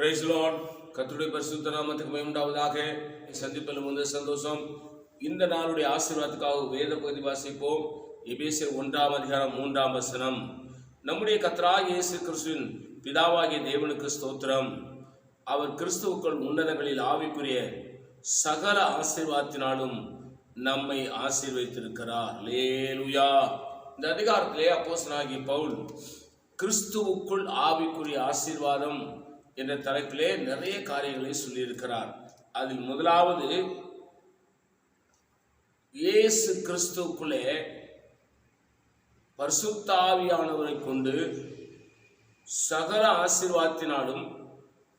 Price Lord கத்துடைய பரிசுத்த நாமத்துக்கு மேம்படாவதாக சந்திப்பில் வந்து சந்தோஷம். இந்த நாளுடைய ஆசீர்வாதத்துக்காக வேத பகுதி வாசிப்போம். எபேசியர் ஒன்றாம் அதிகாரம் மூன்றாம் வசனம். நம்முடைய கர்த்தராகிய இயேசு கிறிஸ்துவின் பிதாவாகிய தேவனுக்கு ஸ்தோத்திரம். அவர் கிறிஸ்துவுக்குள் உன்னதங்களில் ஆவிக்குரிய சகல ஆசீர்வாதத்தினாலும் நம்மை ஆசீர்வதித்திருக்கிறார். லேலுயா இந்த அதிகாரத்திலே அப்போஸ்தலனாகிய பவுல் கிறிஸ்துவுக்குள் ஆவிக்குரிய ஆசீர்வாதம் என்ற தலைப்பிலே நிறைய காரியங்களை சொல்லியிருக்கிறார். அதில் முதலாவது இயேசு கிறிஸ்துவுக்குள்ளே பரிசுத்தாவியானவரை கொண்டு சகல ஆசீர்வாதத்தினாலும்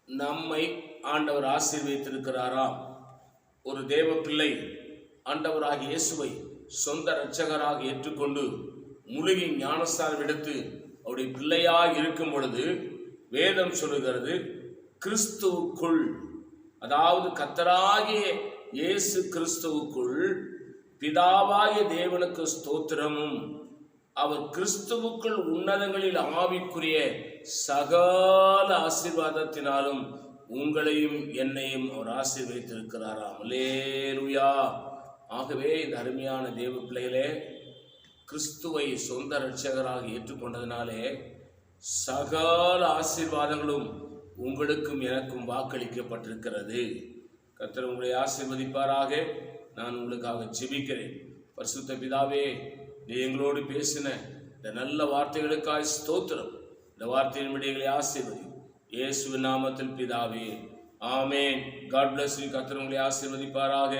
நம்மை ஆண்டவர் ஆசீர்வதித்திருக்கிறாராம் ஒரு தேவ பிள்ளை ஆண்டவராக இயேசுவை சொந்த இரட்சகராக ஏற்றுக்கொண்டு முழுகி ஞானஸ்தானம் எடுத்து அவருடைய பிள்ளையாக இருக்கும் பொழுது வேதம் சொல்லுகிறது கிறிஸ்துவுக்குள் அதாவது கத்தராகிய இயேசு கிறிஸ்துவுக்குள் பிதாவாகிய தேவனுக்கு ஸ்தோத்திரமும் அவர் கிறிஸ்துவுக்குள் உன்னதங்களில் ஆவிக்குரிய சகல ஆசீர்வாதத்தினாலும் உங்களையும் என்னையும் அவர் ஆசீர்வதித்திருக்கிறாராம். அமலேருயா ஆகவே இந்த அருமையான தேவ பிள்ளைகளே கிறிஸ்துவை சொந்த ரட்சகராக ஏற்றுக்கொண்டதினாலே சகல ஆசீர்வாதங்களும் உங்களுக்கும் எனக்கும் வாக்களிக்கப்பட்டிருக்கிறது. கர்த்தர் உங்களை ஆசீர்வதிப்பாராக. நான் உங்களுக்காக ஜெபிக்கிறேன். பரிசுத்த பிதாவே நீ எங்களோடு பேசின இந்த நல்ல வார்த்தைகளுக்காய் ஸ்தோத்திரம். இந்த வார்த்தையின் விடைகளை ஆசீர்வதி. இயேசு நாமத்தில் பிதாவே ஆமேன். காட் பிளஸ் யூ கர்த்தர் உங்களை ஆசீர்வதிப்பாராக.